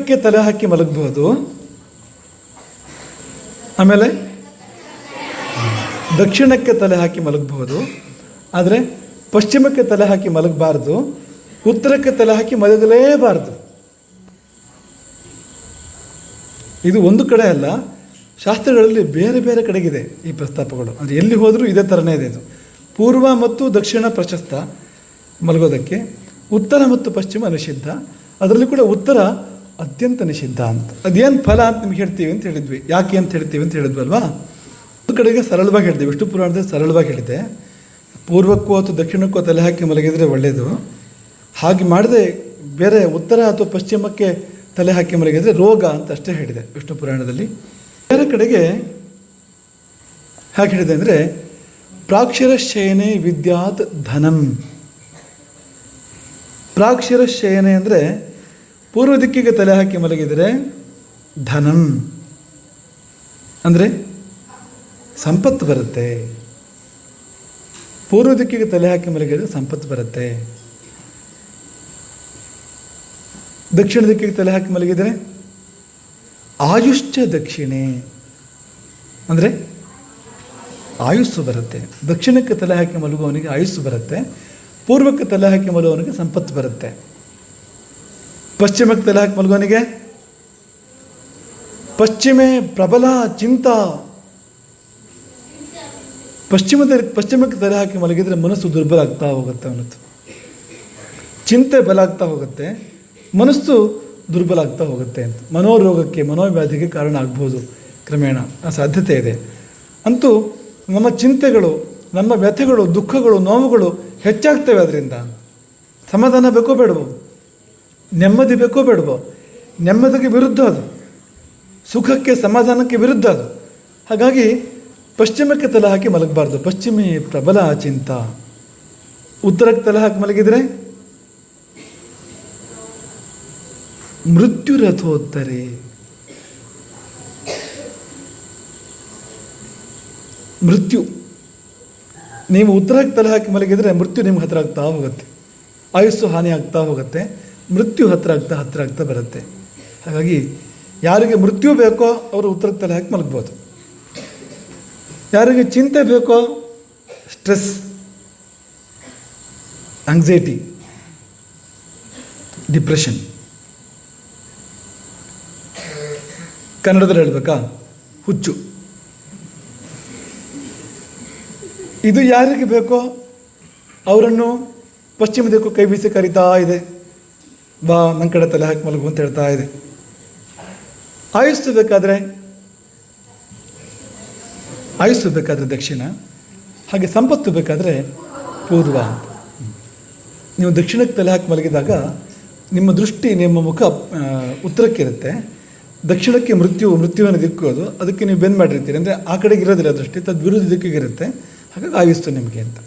ಪೂರ್ವಕ್ಕೆ ತಲೆ ಹಾಕಿ ಮಲಗಬಹುದು. ಆಮೇಲೆ ದಕ್ಷಿಣಕ್ಕೆ ತಲೆ ಹಾಕಿ ಮಲಗಬಹುದು. ಆದರೆ ಪಶ್ಚಿಮಕ್ಕೆ ತಲೆ ಹಾಕಿ ಮಲಗಬಾರ್ದು, ಉತ್ತರಕ್ಕೆ ತಲೆ ಹಾಕಿ ಮಲಗಲೇಬಾರ್ದು. ಇದು ಒಂದು ಕಡೆ ಅಲ್ಲ, ಶಾಸ್ತ್ರಗಳಲ್ಲಿ ಬೇರೆ ಬೇರೆ ಕಡೆಗಿದೆ ಈ ಪ್ರಸ್ತಾಪಗಳು. ಅಂದರೆ ಎಲ್ಲಿ ಹೋದರೂ ಇದೇ ಥರನೇ ಇದೆ ಇದು. ಪೂರ್ವ ಮತ್ತು ದಕ್ಷಿಣ ಪ್ರಶಸ್ತ ಮಲಗೋದಕ್ಕೆ, ಉತ್ತರ ಮತ್ತು ಪಶ್ಚಿಮ ನಿಷಿದ್ಧ. ಅದರಲ್ಲಿ ಕೂಡ ಉತ್ತರ ಅತ್ಯಂತ ನಿಷಿದ್ಧ ಅಂತ. ಅದೇನು ಫಲ ಅಂತ ನಿಮ್ಗೆ ಹೇಳ್ತೀವಿ ಅಂತ ಹೇಳಿದ್ವಿ. ಯಾಕೆ ಅಂತ ಹೇಳ್ತೀವಿ ಅಂತ ಹೇಳಿದ್ವಲ್ವಾ? ಒಂದು ಕಡೆಗೆ ಸರಳವಾಗಿ ಹೇಳಿದೆ. ವಿಷ್ಣು ಪುರಾಣದಲ್ಲಿ ಸರಳವಾಗಿ ಹೇಳಿದೆ. ಪೂರ್ವಕ್ಕೂ ಅಥವಾ ದಕ್ಷಿಣಕ್ಕೂ ತಲೆ ಹಾಕಿ ಮಲಗಿದರೆ ಒಳ್ಳೆಯದು ಹಾಗೆ ಮಾಡದೆ ಬೇರೆ ಉತ್ತರ ಅಥವಾ ಪಶ್ಚಿಮಕ್ಕೆ ತಲೆ ಹಾಕಿ ಮಲಗಿದರೆ ರೋಗ ಅಂತ ಅಷ್ಟೇ ಹೇಳಿದೆ ವಿಷ್ಣು ಪುರಾಣದಲ್ಲಿ. ಬೇರೆ ಕಡೆಗೆ ಹೇಗೆ ಹೇಳಿದೆ ಅಂದರೆ ಪ್ರಾಕ್ಷರ ಶಯನೆ ವಿದ್ಯಾತ್ ಧನಂ. ಪ್ರಾಕ್ಷರ ಶಯನೆ ಅಂದರೆ ಪೂರ್ವ ದಿಕ್ಕಿಗೆ ತಲೆ ಹಾಕಿ ಮಲಗಿದರೆ ಧನಂ. ಅಂದರೆ ಸಂಪತ್ತು ಬರುತ್ತೆ. ಪೂರ್ವ ದಿಕ್ಕಿಗೆ ತಲೆ ಹಾಕಿ ಮಲಗಿದರೆ ಸಂಪತ್ತು ಬರುತ್ತೆ. ದಕ್ಷಿಣ ದಿಕ್ಕಿಗೆ ತಲೆ ಹಾಕಿ ಮಲಗಿದರೆ ಆಯುಷ್ಯ ದಕ್ಷಿಣೆ. ಅಂದರೆ ಆಯುಸ್ಸು ಬರುತ್ತೆ. ದಕ್ಷಿಣಕ್ಕೆ ತಲೆ ಹಾಕಿ ಮಲಗುವವನಿಗೆ ಆಯುಸ್ಸು ಬರುತ್ತೆ. ಪೂರ್ವಕ್ಕೆ ತಲೆ ಹಾಕಿ ಮಲಗುವವನಿಗೆ ಸಂಪತ್ತು ಬರುತ್ತೆ. ಪಶ್ಚಿಮಕ್ಕೆ ತಲೆ ಹಾಕಿ ಮಲ್ಗೋನಿಗೆ? ಪಶ್ಚಿಮೆ ಪ್ರಬಲ ಚಿಂತ. ಪಶ್ಚಿಮದಲ್ಲಿ ಪಶ್ಚಿಮಕ್ಕೆ ತಲೆ ಹಾಕಿ ಮಲಗಿದರೆ ಮನಸ್ಸು ದುರ್ಬಲ ಆಗ್ತಾ ಹೋಗುತ್ತೆ ಅನ್ನೋದು ಚಿಂತೆ ಬಲ ಆಗ್ತಾ ಹೋಗುತ್ತೆ. ಮನಸ್ಸು ದುರ್ಬಲ ಆಗ್ತಾ ಹೋಗುತ್ತೆ ಅಂತ. ಮನೋರೋಗಕ್ಕೆ, ಮನೋವ್ಯಾಧಿಗೆ ಕಾರಣ ಆಗ್ಬೋದು ಕ್ರಮೇಣ. ಆ ಸಾಧ್ಯತೆ ಇದೆ. ಅಂತೂ ನಮ್ಮ ಚಿಂತೆಗಳು, ನಮ್ಮ ವ್ಯಥೆಗಳು, ದುಃಖಗಳು, ನೋವುಗಳು ಹೆಚ್ಚಾಗ್ತವೆ ಅದರಿಂದ ಸಮಾಧಾನ ಬೇಕೋ ಬೇಡವೋ? ನೆಮ್ಮದಿ ಬೇಕೋ ಬೇಡವೋ? ನೆಮ್ಮದಿಗೆ ವಿರುದ್ಧ ಅದು. ಸುಖಕ್ಕೆ ಸಮಾಧಾನಕ್ಕೆ ವಿರುದ್ಧ ಅದು. ಹಾಗಾಗಿ ಪಶ್ಚಿಮಕ್ಕೆ ತಲೆ ಹಾಕಿ ಮಲಗಬಾರ್ದು. ಪಶ್ಚಿಮಿ ಪ್ರಬಲ ಚಿಂತ. ಉತ್ತರಕ್ಕೆ ತಲೆ ಹಾಕಿ ಮಲಗಿದರೆ? ಮೃತ್ಯುರಥೋತ್ತರೆ ಮೃತ್ಯು. ನೀವು ಉತ್ತರಕ್ಕೆ ತಲೆ ಹಾಕಿ ಮಲಗಿದರೆ ಮೃತ್ಯು ನಿಮ್ಗೆ ಹತ್ರ ಆಗ್ತಾ ಹೋಗುತ್ತೆ. ಆಯುಸ್ಸು ಹಾನಿ ಆಗ್ತಾ ಹೋಗುತ್ತೆ. ಮೃತ್ಯು ಹತ್ತಿರ ಆಗ್ತಾ ಹತ್ತಿರ ಆಗ್ತಾ ಬರುತ್ತೆ. ಹಾಗಾಗಿ ಯಾರಿಗೆ ಮೃತ್ಯು ಬೇಕೋ ಅವರು ಉತ್ತರಕ್ಕೆ ತಲೆ ಹಾಕಿ ಮಲಗ್ಬೋದು? ಯಾರಿಗೆ ಚಿಂತೆ ಬೇಕೋ ಸ್ಟ್ರೆಸ್ ಆಂಗ್ಸೈಟಿ ಡಿಪ್ರೆಷನ್ ಕನ್ನಡದಲ್ಲಿ ಹೇಳಬೇಕಾ? ಹುಚ್ಚು. ಇದು ಯಾರಿಗೆ ಬೇಕೋ ಅವರನ್ನು ಪಶ್ಚಿಮ ದಿಕ್ಕು ಕೈ ಬೀಸಿ ಕರಿತಾ ಇದೆ. ಬಾ ನನ್ನ ಕಡೆ ತಲೆ ಹಾಕಿ ಮಲಗು ಅಂತ ಹೇಳ್ತಾ ಇದೆ. ಆಯುಸ್ಸು ಬೇಕಾದರೆ ಆಯುಸ್ಸು ಬೇಕಾದರೆ ದಕ್ಷಿಣ, ಹಾಗೆ ಸಂಪತ್ತು ಬೇಕಾದರೆ ಪೂರ್ವ ಅಂತ. ನೀವು ದಕ್ಷಿಣಕ್ಕೆ ತಲೆ ಹಾಕಿ ಮಲಗಿದಾಗ ನಿಮ್ಮ ದೃಷ್ಟಿ, ನಿಮ್ಮ ಮುಖ ಉತ್ತರಕ್ಕಿರುತ್ತೆ. ದಕ್ಷಿಣಕ್ಕೆ ಮೃತ್ಯು, ಮೃತ್ಯುವಿನ ದಿಕ್ಕು ಅದು. ಅದಕ್ಕೆ ನೀವು ಬೆನ್ ಮಾಡಿರ್ತೀರಿ ಅಂದರೆ ಆ ಕಡೆಗೆ ಇರೋದಿಲ್ಲ ದೃಷ್ಟಿ ತದ್ ವಿರುದ್ಧ ದಿಕ್ಕಿಗಿರುತ್ತೆ ಹಾಗಾಗಿ ಆಯುಸ್ತು ನಿಮಗೆ ಅಂತ.